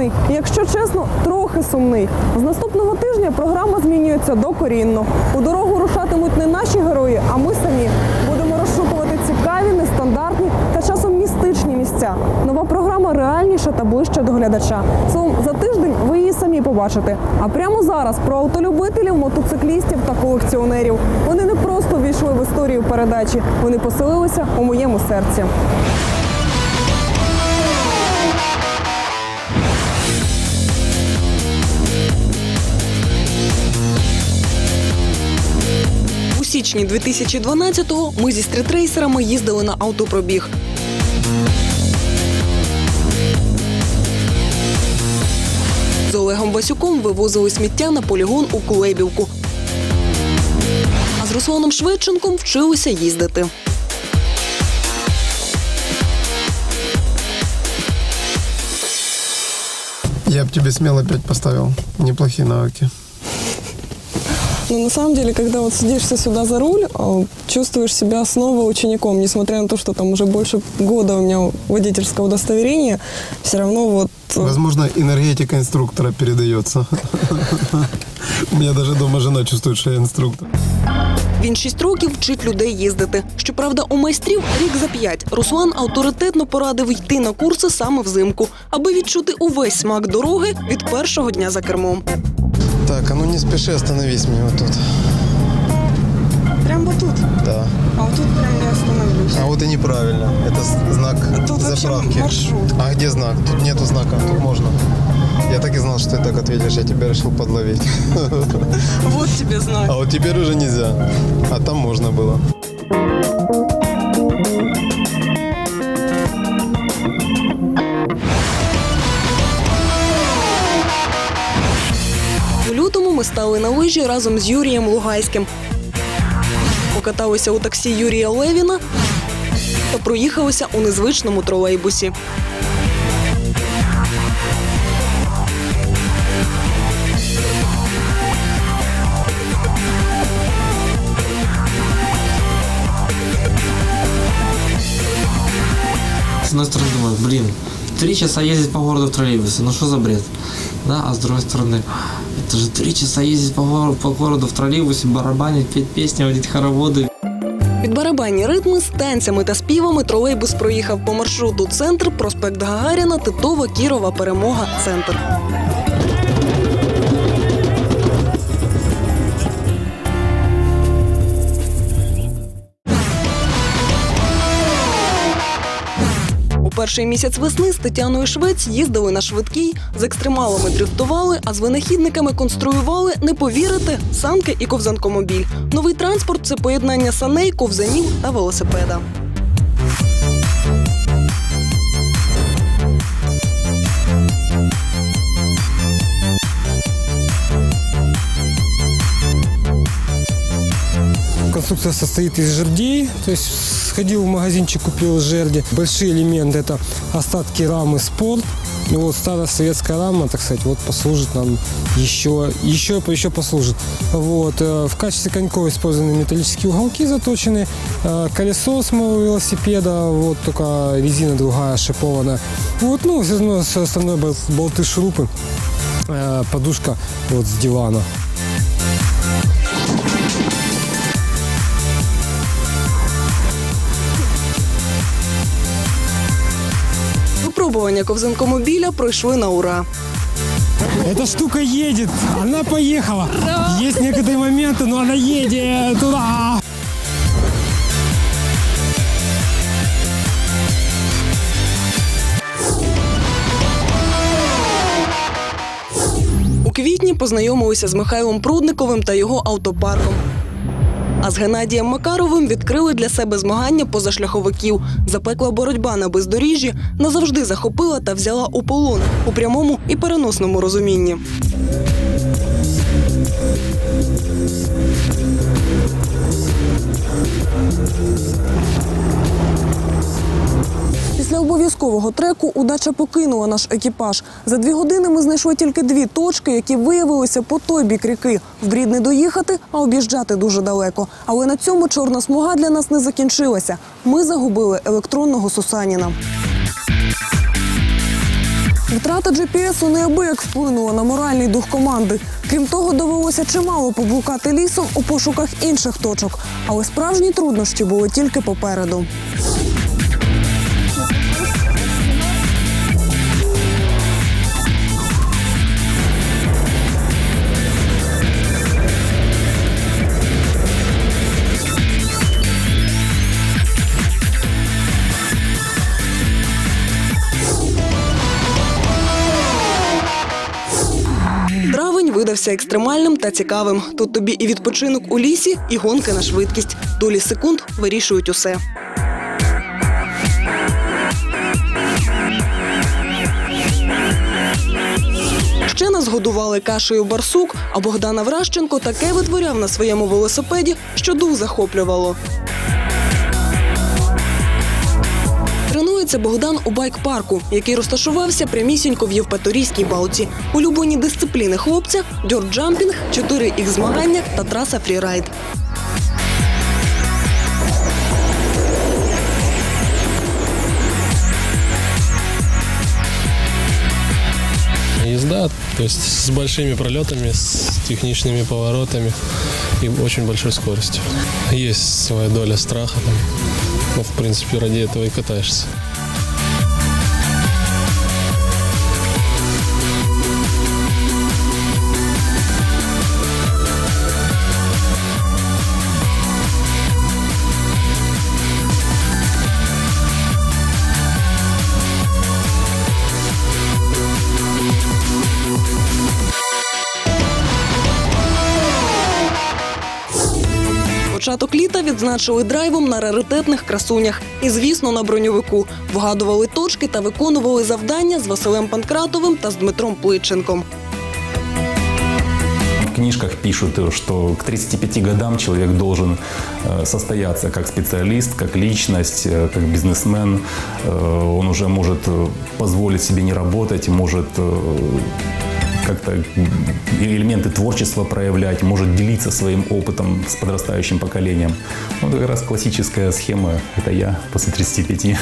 радісний, і, якщо чесно, трохи сумний. З наступного тижня програма змінюється докорінно. У дорогу рушатимуть не наші герої, а ми самі. Будемо розшукувати цікаві, нестандартні та часом містичні місця. Нова програма реальніша та ближче до глядача. Словом, за тиждень ви її самі побачите. А прямо зараз про автолюбителів, мотоциклістів та колекціонерів. Вони не просто війшли в історію передачі, вони поселилися у моєму серці. Січні 2012-го ми зі стрітрейсерами їздили на автопробіг. З Олегом Васюком вивозили сміття на полігон у Кулебівку. А з Русланом Шведченком вчилися їздити. Я бы тебе смело 5 поставил. Неплохие навыки. Но на самом деле, когда вот садишься сюда за руль, чувствуешь себя снова учеником, несмотря на то, что там уже больше года у меня водительского удостоверения, все равно вот э, Возможно, энергетика инструктора передается. У меня даже дома жена чувствует, что я инструктор. Він шість років вчить людей їздити. Щоправда, у майстрів рік за п'ять. Руслан авторитетно порадив йти на курси саме взимку, аби відчути увесь смак дороги від першого дня за кермом. Так, а ну не спеши, остановись мне вот тут. прям вот тут. Да. А вот тут прям не остановлюсь. А вот и неправильно. Это знак Тут вообще заправки. маршрут. А где знак? Тут нету знака, тут можно. Я так и знал, что ты так ответишь, я тебя решил подловить. Вот тебе знак. А вот теперь уже нельзя. А там можно было. Ми стали на лижі разом з Юрієм Лугайським. Покаталися у таксі Юрія Левіна та проїхалися у незвичному тролейбусі. С одной стороны думаю, блин, три часа ездить по городу в троллейбусе, ну что за бред? Да, а с другой стороны, это же три часа ездить по, городу, по городу в троллейбусе, барабанить, петь песни, водить хороводы. Під барабанні ритми з танцями та співами тролейбус проїхав по маршруту центр, проспект Гагаріна, Титова, Кірова, Перемога, центр. Перший місяць весни з Тетяною Швець їздили на швидкій, з екстремалами дрифтували, а з винахідниками конструювали, не повірите, санки і ковзанкомобіль. Новий транспорт це поєднання саней, ковзанів та велосипеда. Конструкция состоит из жердей, то есть сходил в магазинчик, купил жерди. Большие элементы это остатки рамы спорт. И вот старая советская рама, так сказать, вот послужит нам еще, еще, еще послужит. Вот. э, В качестве коньков использованы металлические уголки заточены, э, колесо с моего велосипеда, вот только резина другая шипованная. Вот, ну, все остальное- все остальное бол- болты, шурупы, э, подушка вот с дивана. Випробування ковзанкомобіля пройшли на ура. Эта штука едет, она поехала. Есть некоторые моменты, но она едет. Ура! У квітні познайомилися з Михайлом Прудниковим та його автопарком. А з Геннадієм Макаровим відкрили для себе змагання позашляховиків. Запекла боротьба на бездоріжжі назавжди захопила та взяла у полон у прямому і переносному розумінні. Після обов'язкового треку удача покинула наш екіпаж. За дві години ми знайшли тільки дві точки, які виявилися по той бік ріки. В брід не доїхати, а об'їжджати дуже далеко. Але на цьому чорна смуга для нас не закінчилася. Ми загубили електронного Сусаніна. Втрата GPS неабияк вплинула на моральний дух команди. Крім того, довелося чимало поблукати лісом у пошуках інших точок. Але справжні труднощі були тільки попереду. Видався екстремальним та цікавим. Тут тобі і відпочинок у лісі, і гонки на швидкість. Долі секунд вирішують усе. Ще нас годували кашею барсук, а Богдан Авращенко таке витворяв на своєму велосипеді, що дух захоплювало. Тренується Богдан у байк-парку, який розташувався прямісінько в Євпаторійській балці. Улюблені дисципліни хлопця дьорджампінг, 4 х змагання та траса фрірайд. Езда, то есть с большими пролетами, с техничными поворотами и очень большой скоростью. Есть своя доля страха там. Но, в принципе, ради этого и катаешься. Початок літа відзначили драйвом на раритетних красунях. І, звісно, на броньовику. Вгадували точки та виконували завдання з Василем Панкратовим та з Дмитром Плитченком. В книжках пишут, э, что к 35 годам человек должен э, состояться как специалист, как личность, э, как бизнесмен. Э, Он уже может э, позволить себе не работать, может э, как-то элементы творчества проявлять, может делиться своим опытом с подрастающим поколением. Вот как раз классическая схема – это я после 35.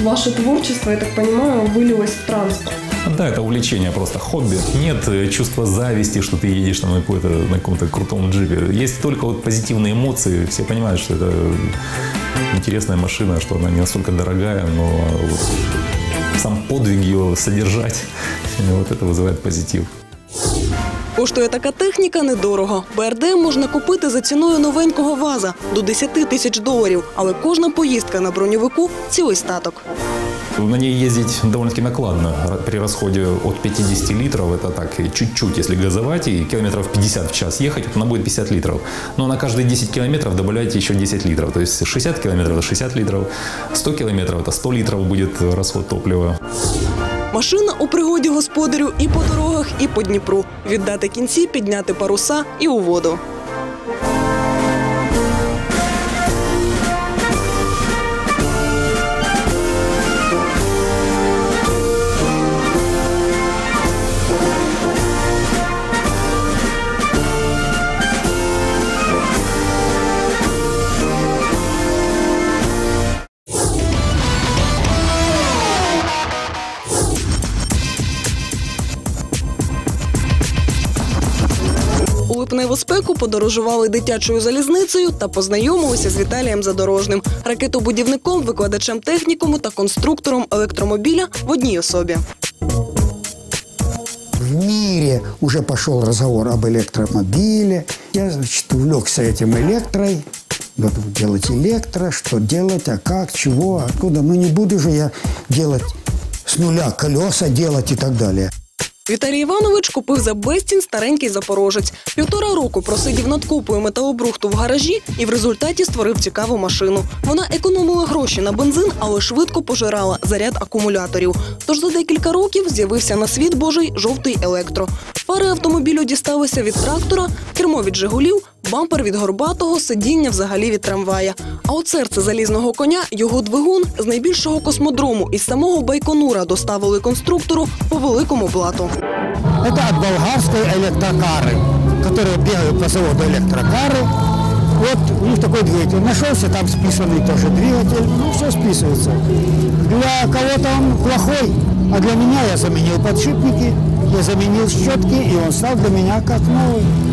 Ваше творчество, я так понимаю, вылилось в транспорт. Да, это увлечение просто, хобби. Нет э, чувства зависти, что ты едешь там на, какой-то, на каком-то крутом джипе. Есть только вот позитивные эмоции. Все понимают, что это интересная машина, что она не настолько дорогая, но вот сам подвиг ее содержать, вот это вызывает позитив. Коштує така техніка недорого. БРД можна купити за ціною новенького ваза до 10 тисяч доларів, але кожна поїздка на броньовику цілий статок. На ней ездить довольно-таки накладно. При расходе от 50 литров, это так, чуть-чуть, если газовать, и километров 50 в час ехать, вот она будет 50 литров. Но на каждые 10 километров добавляйте еще 10 литров. То есть 60 километров – это 60 литров, 100 километров – это 100 литров будет расход топлива. Машина у пригоді господарю і по дорогах, і по Дніпру. Віддати кінці, підняти паруса і у воду. У липневу спеку подорожували дитячою залізницею та познайомилися з Віталієм Задорожним, ракетобудівником, викладачем технікуму та конструктором електромобіля в одній особі. В мире уже пошел разговор об электромобиле. Я, значит, увлекся этим электрой. Буду делать электро, что делать, а как, чего, откуда. Ну, не буду же я делать с нуля колеса делать и так далее. Віталій Іванович купив за безцінь старенький запорожець. Півтора року просидів над купою металобрухту в гаражі і в результаті створив цікаву машину. Вона економила гроші на бензин, але швидко пожирала заряд акумуляторів. Тож за декілька років з'явився на світ божий жовтий електро. Фари автомобілю дісталися від трактора, кермо від Жигулів, бампер від горбатого, сидіння взагалі від трамвая. А от серце залізного коня його двигун з найбільшого космодрому із самого Байконура доставили конструктору по великому блату. Это от болгарской электрокары, которые бегают по заводу электрокары. Вот у них такой двигатель. Нашелся там списанный тоже двигатель. Ну, все списывается. Для кого-то он плохой, А для меня я заменил подшипники, я заменил щетки, и он стал для меня как новый.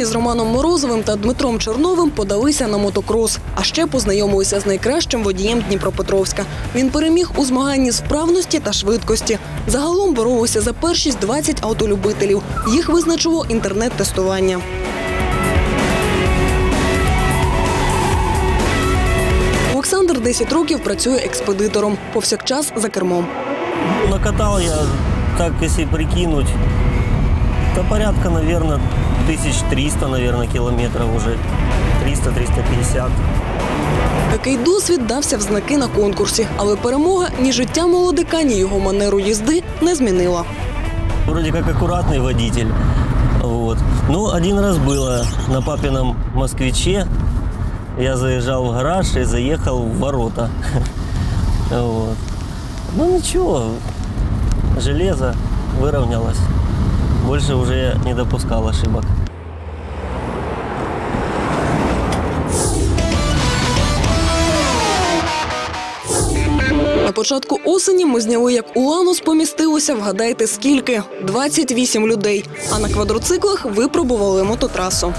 Серпні з Романом Морозовим та Дмитром Чорновим подалися на мотокрос, а ще познайомилися з найкращим водієм Дніпропетровська. Він переміг у змаганні з вправності та швидкості. Загалом боролися за першість 20 автолюбителів. Їх визначило інтернет-тестування. Олександр 10 років працює експедитором, повсякчас за кермом. Накатал я, так если прикинуть, то порядка, наверное, 1300, наверное, километров уже. 300-350. Такий досвід дався в знаки на конкурсі, але перемога ні життя молодика, ні його манеру їзди не змінила. Вроде как аккуратный водитель. Вот. Ну, один раз было на папином москвиче. Я заезжал в гараж и заехал в ворота. Вот. Ну ничего, железо выровнялось. Больше уже я не допускал ошибок. Початку осені ми зняли, як у Ланус помістилося, вгадайте скільки? 28 людей. А на квадроциклах випробували мототрасу.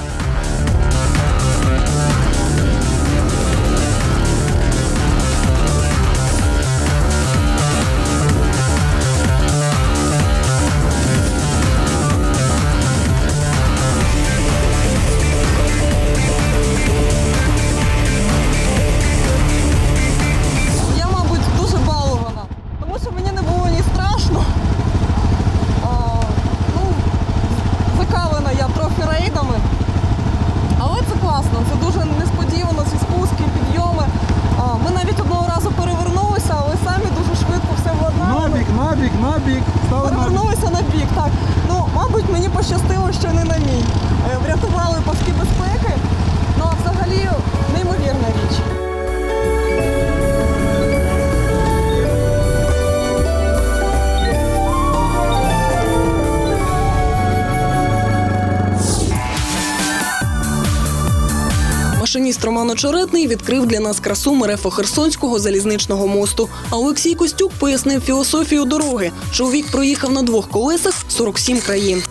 Машиніст Роман Очеретний відкрив для нас красу Мерефо-Херсонського залізничного мосту. А Олексій Костюк пояснив філософію дороги. Чоловік проїхав на двох колесах 47 країн.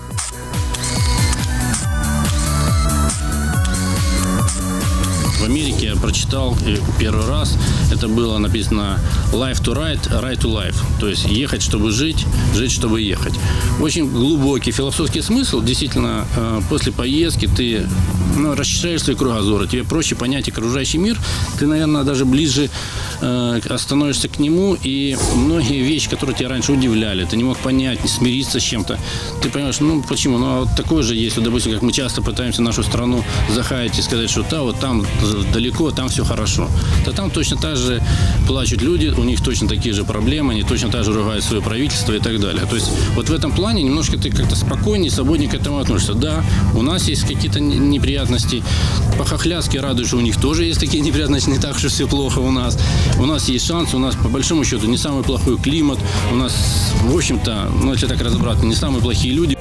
В Америке я прочитал э, первый раз, это было написано life to ride, ride to life. То есть ехать, чтобы жить, жить, чтобы ехать. Очень глубокий философский смысл. Действительно, э, после поездки ты ну, расширяешь свой кругозор, тебе проще понять окружающий мир. Ты, наверное, даже ближе э, становишься к нему, и многие вещи, которые тебя раньше удивляли, ты не мог понять, смириться с чем-то. Ты понимаешь, ну почему? Ну а вот такое же есть, вот, допустим, как мы часто пытаемся нашу страну захаять и сказать, что да, вот там далеко, там все хорошо. Да там точно так же плачут люди, у них точно такие же проблемы, они точно так же ругают свое правительство и так далее. То есть вот в этом плане немножко ты как-то спокойнее, свободнее к этому относишься. Да, у нас есть какие-то не- неприятности. По-хохляски радует, что у них тоже есть такие неприятности, не так, что все плохо у нас. У нас есть шанс, у нас по большому счету не самый плохой климат, у нас, в общем-то, ну если так разобраться, не самые плохие люди.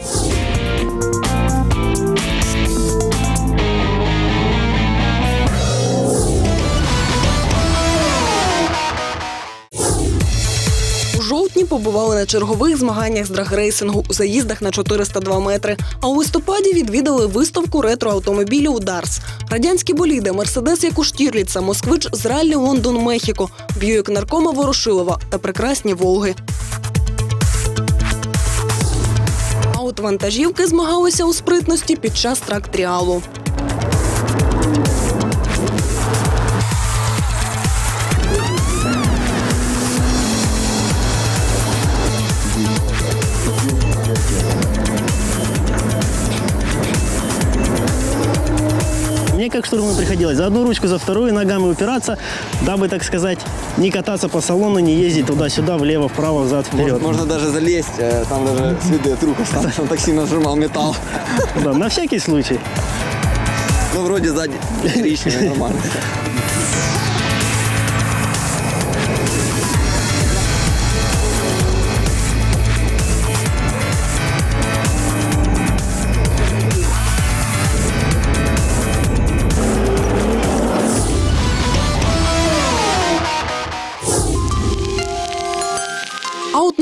У побували на чергових змаганнях з драгрейсингу у заїздах на 402 метри. А у листопаді відвідали виставку ретроавтомобілів Дарс. Радянські боліди, Мерседес як у Штірліца, Москвич з раллі Лондон Мехіко, Б'юїк наркома Ворошилова та прекрасні Волги. А от вантажівки змагалися у спритності під час трак-тріалу. Как штурману приходилось за одну ручку, за вторую ногами упираться, дабы, так сказать, не кататься по салону, не ездить туда-сюда, влево, вправо, взад, вперед. Можно даже залезть, э, там даже следы от рук остались, он так сильно сжимал металл. Да, на всякий случай. Ну, вроде сзади коричневый, нормально.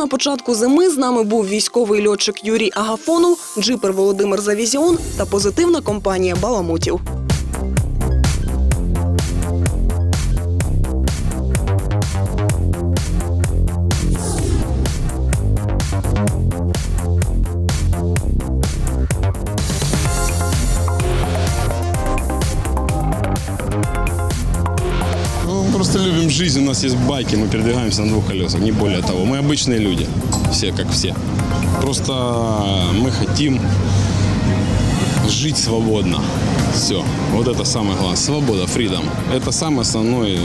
На початку зими з нами був військовий льотчик Юрій Агафонов, джипер Володимир Завізіон та позитивна компанія Баламутів. Жизнь, у нас есть байки, мы передвигаемся на двух колесах, не более того. Мы обычные люди, все как все. Просто мы хотим жить свободно. Все. Вот это самое главное. Свобода, freedom. Это самый основной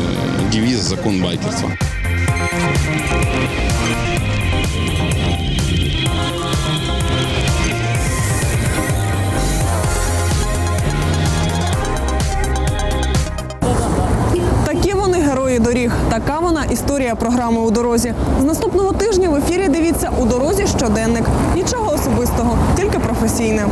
девиз, закон байкерства. Вони доріг. Така вона історія програми у дорозі. З наступного тижня в ефірі дивіться у дорозі щоденник. Нічого особистого, тільки професійне.